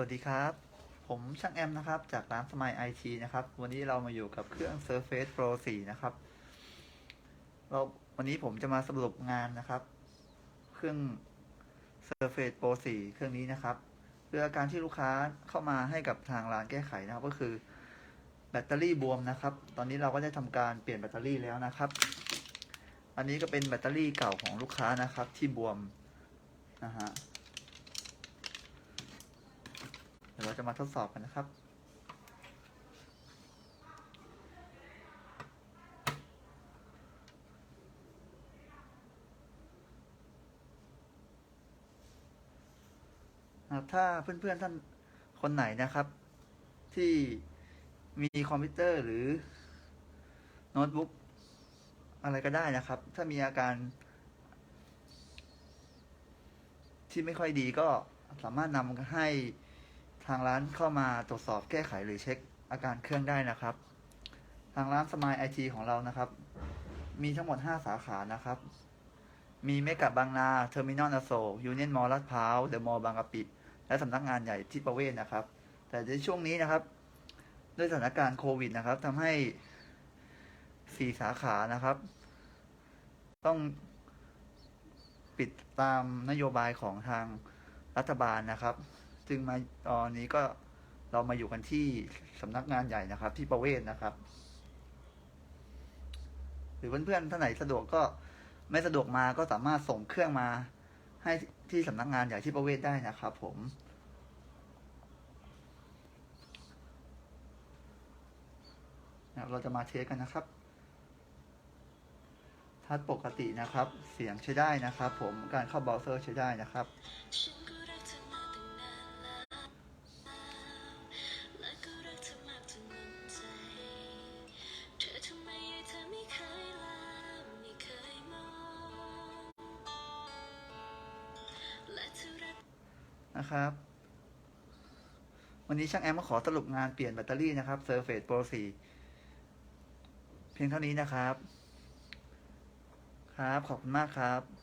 วัสดีครับ ผมช่างแอมนะครับ จากร้านสมายไอทีนะครับ วันนี้เรามาอยู่กับเครื่อง Surface Pro 4 นะครับ เราวันนี้ผมจะมาสรุปงานนะครับ เครื่อง Surface Pro 4 เครื่องนี้นะครับ เรืออาการที่ลูกค้าเข้ามาให้กับทางร้านแก้ไขนะครับ ก็คือแบตเตอรี่บวมนะครับ ตอนนี้เราก็ได้ทำการเปลี่ยนแบตเตอรี่แล้วนะครับ อันนี้ก็เป็นแบตเตอรี่เก่าของลูกค้านะครับ ที่บวมนะฮะ เดี๋ยวเราจะมาทดสอบกันนะครับนะครับ ถ้าเพื่อนๆท่านคนไหนนะครับ ที่มีคอมพิวเตอร์หรือโน้ตบุ๊กอะไรก็ได้นะครับ ถ้ามีอาการที่ไม่ค่อยดีก็สามารถนำให้ ทางร้านเข้ามาตรวจสอบแก้ไขหรือเช็คอาการเครื่องได้นะครับ ทางร้านสมายไอทีของเรานะครับ มีทั้งหมด 5 สาขานะครับ มีเมกะบางนาเทอร์มินอลอโศกยูเนียนมอลลาดพร้าวเดอะมอลล์บางกะปิ และสำนักงานใหญ่ที่ประเวศนะครับ แต่ในช่วงนี้นะครับ ด้วยสถานการณ์โควิดนะครับทำให้สี่สาขานะครับ ต้องปิดตามนโยบายของทางรัฐบาลนะครับ จึงมาตอนนี้ก็เรามาอยู่กันที่สำนักงานใหญ่นะครับ ที่ประเวศนะครับ หรือเพื่อนๆท่านไหนสะดวกก็ไม่สะดวกมาก็สามารถส่งเครื่องมาให้ที่สำนักงานใหญ่ที่ประเวศได้นะครับผมเราจะมาเทสกันนะครับ ทัดปกตินะครับ เสียงใช้ได้นะครับ ผมการเข้าเบราว์เซอร์ใช้ได้นะครับ นะครับ วันนี้ช่างแอมมาขอสรุปงานเปลี่ยนแบตเตอรี่นะครับ Surface Pro 4 เพียงเท่านี้นะครับ ครับ ขอบคุณมากครับ